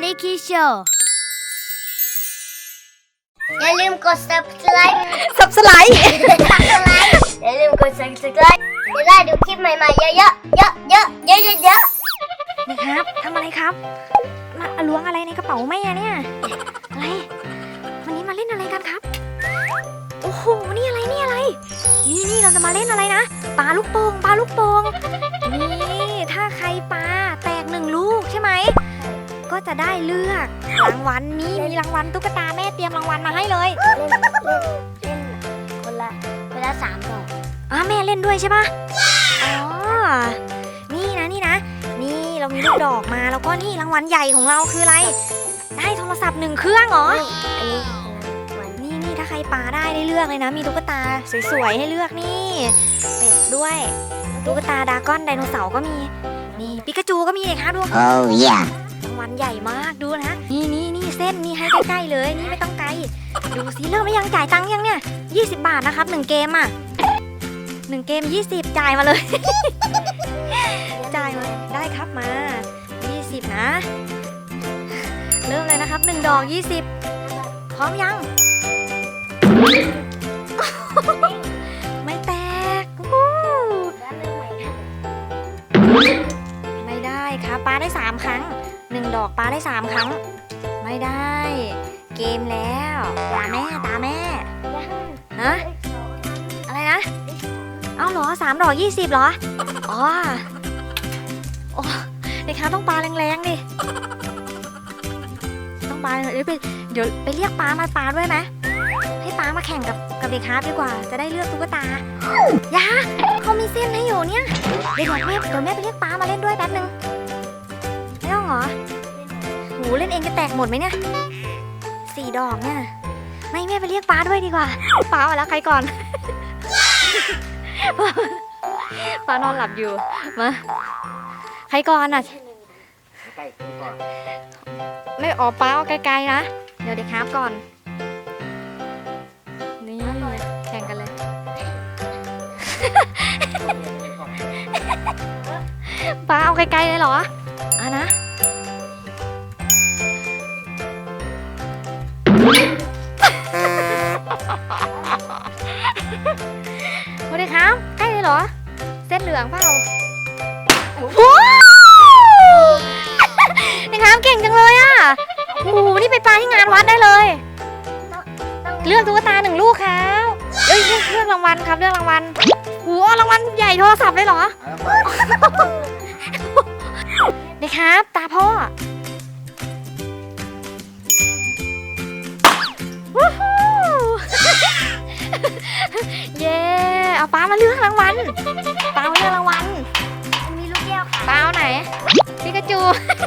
Funny Key Show อย่าลืมกด subscribe สับสไลด์ subscribe อย่าลืมกด subscribe จะได้ดูคลิปใหม่ๆเยอะๆเยอะๆ เยอะๆ เยอะๆเยอะนะครับทำอะไรครับ มาล้วงอะไรในกระเป๋าแม่เนี่ย อะไร วันนี้มาเล่นอะไรกันครับ โอ้โห นี่อะไร นี่อะไร นี่นี่เราจะมาเล่นอะไรนะ ปลาลูกโป่ง ปลาลูกโป่ง จะได้เลือกรางวัลนี่มีรางวัลตุ๊กตาแม่เตรียมรางวัลมาให้เลยๆเล่นเล่นเล่นคนละคนละสามดอกอ๋อแม่เล่นด้วยใช่ปะอ๋อนี่นะนี่นะ นี่เรามีลูกดอกมาแล้วก็นี่รางวัลใหญ่ของเราคืออะไร ได้โทรศัพท์หนึ่งเครื่องเหรออันนี้วันนี่นี่ถ้าใครปาได้ได้เลือกเลยนะ มีตุ๊กตาสวยๆให้เลือกนี่เป็ดด้วยตุ๊กตาดรากอนไดโนเสาร์ก็มีนี่ปิกาจูก็มีเลยครับดู Oh yeah. างวัลใหญ่มากดูนะ นี่นี่นี่เส้นนี่ให้ใกล้ๆเลยนี่ไม่ต้องไกล ดูสิเริ่มไม่ยังจ่ายตังค์ยังเนี่ย 20 บาทนะครับหนึ่งเกมอะหนึ่งเกม 20 จ่ายมาเลย จ่ายมาได้ครับมา 20 นะ เริ่มเลยนะครับหนึ่งดอก 20 พร้อมยัง ไม่แตกไม่ได้ครับปาได้ 3 ครั้ง 1ดอกปาได้3ครั้ง ไม่ได้ เกมแล้วตาแม่ตาแม่ฮะอะไรนะ เอาเหรอสามดอกยี่สิบเหรอ อ๋อโอ้เด็กค้าต้องปลาแรงๆดิต้องปลาเดี๋ยวไปเดี๋ยวไปเรียกปลามาปลาด้วยไหมให้ปลามาแข่งกับกับเด็กค้าดีกว่า จะได้เลือกตุ๊กตายาเขามีเส้นให้อยู่เนี่ย เดี๋ยวแม่เดี๋ยวแม่ไปเรียกปลามาเล่นด้วยแป๊บนึง เหรอหูเล่นเองจะแตกหมดไหมเนี่ยสี่ดอกเนี่ยไม่แม่ไปเรียกป้าด้วยดีกว่าป้ามาแล้วใครก่อนป้านอนหลับอยู่มาใครก่อนอะไม่ออกป้าเอาไกลๆนะเดี๋ยวเด็กครับก่อนนี่แข่งกันเลยป้าเอาไกลๆเลยเหรออะนะ ลืองเปล่าว้าวนี่ครับเก่งจังเลยอะโอ้โหนี่ไปปลาที่งานวัดได้เลย เลือกตุ๊กตาหนึ่งลูกครับเอ้ยเลือกเลือกรางวัลครับเลือกรางวัลโอ้โหเอารางวัลใหญ่โทรศัพท์เลยเหรอเอาไปนี่ครับ ตาพ่อวู้ฮู้เย้เอาป้ามาเลือกรางวัล ป้ามาเลือกรางวัลมีลูกแก้วค่ะป้าเอาไหนปิกาจู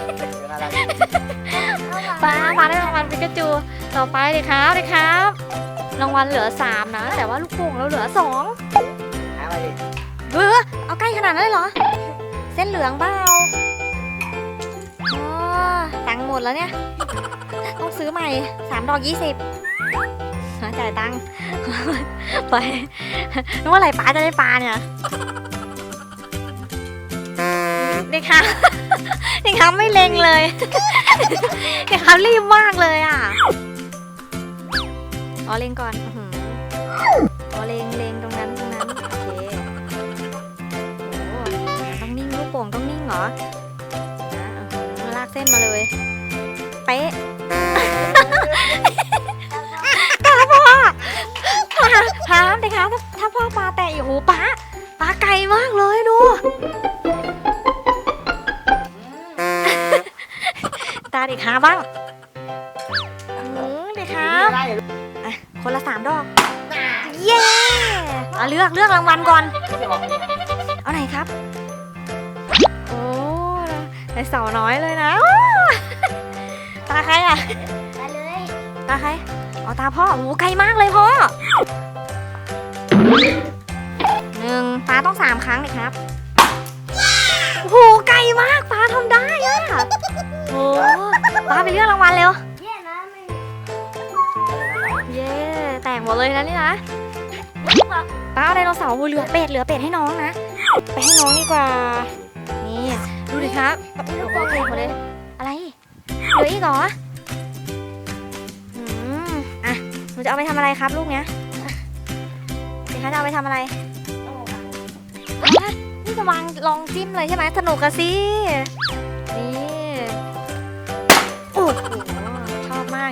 เป็นอะไรป้ามาได้รางวัลปิกาจู ต่อไปเลยครับเลยครับ รางวัลเหลือสามนะ แต่ว่าลูกโป่งเราเหลือสองหาไปดิเออเอาใกล้ขนาดนั้นเลยเหรอ เส้นเหลืองเปล่าอ๋อตังค์หมดแล้วเนี่ย ต้องซื้อใหม่สามดอกยี่สิบจ่ายตังค์ไปนึกว่าอะไรป้าจะได้ปลาเนี่ย ยังค่ะเด็กค่ะไม่เลงเลยยังครับรีบมากเลยอะอ๋อเลงก่อนอ๋อเลงเลงตรงนั้นตรงนั้นโอเคโอ้ต้องนิ่งลูกโป่งต้องนิ่งเหรอนะอื้อหือลากเส้นมาเลย เป๊ะ ตาเด็กขาบ้างอืมเด็กขาอะไรคนละสามดอก เย้เอาเลือกเลือกรางวัลก่อน จะบอกเนี่ยเอาไหนครับ โอ้ในเสาน้อยเลยนะว้าวตาใครอะ ไปเลยตาใครเอาตาพ่อ โอ้โหไกลมากเลยพ่อหนึ่งปลาต้องสามครั้งเลยครับ ไปเลือกรางวัลเร็ว เย้นะไม่เย้แตกหมดเลยนะนี่นะป้าเอาไดโนเสาร์เหลือเป็ดเหลือเป็ดให้น้องนะ ไปให้น้องดีกว่า นี่ดูดิครับโอ้โหเก่งหมดเลย อะไรลืออีกเหรออืมอะหนูจะเอาไปทำอะไรครับลูกเนี้ยอะเดี๋ยวคะจะเอาไปทำอะไรอะนี่จะวางลองจิ้มเลยใช่ไหมสนุกอะสิ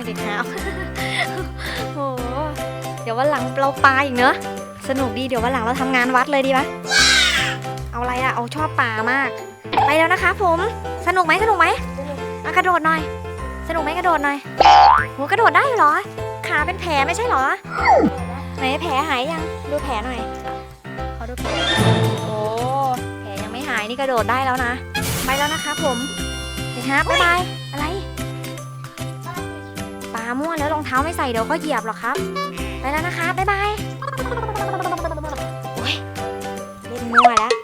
ากเด็กครับโอ้โหเดี๋ยววันหลังเราปลาอีกเนอะ สนุกดีเดี๋ยววันหลังเราทำงานวัดเลยดีปะเอาอะไรอะเอาชอบป่ามาก ไปแล้วนะคะ ผม สนุกไหมสนุกไหมอะกระโดดหน่อย สนุกไหมกระโดดหน่อยโหกระโดดได้เหรอ ขาเป็นแผลไม่ใช่เหรอ ไหนแผลหายยัง ดูแผลหน่อยขอดูแผลโอ้แผลยังไม่หายนี่กระโดดได้แล้วนะ ไปแล้วนะคะ ผมเด็กครับบ๊ายบายอะไรปลา มั่วแล้วรองเท้าไม่ใส่เดี๋ยวก็เหยียบหรอกครับ ไปแล้วนะคะ บ๊ายบายโอ้ยเล่นมั่วแล้ว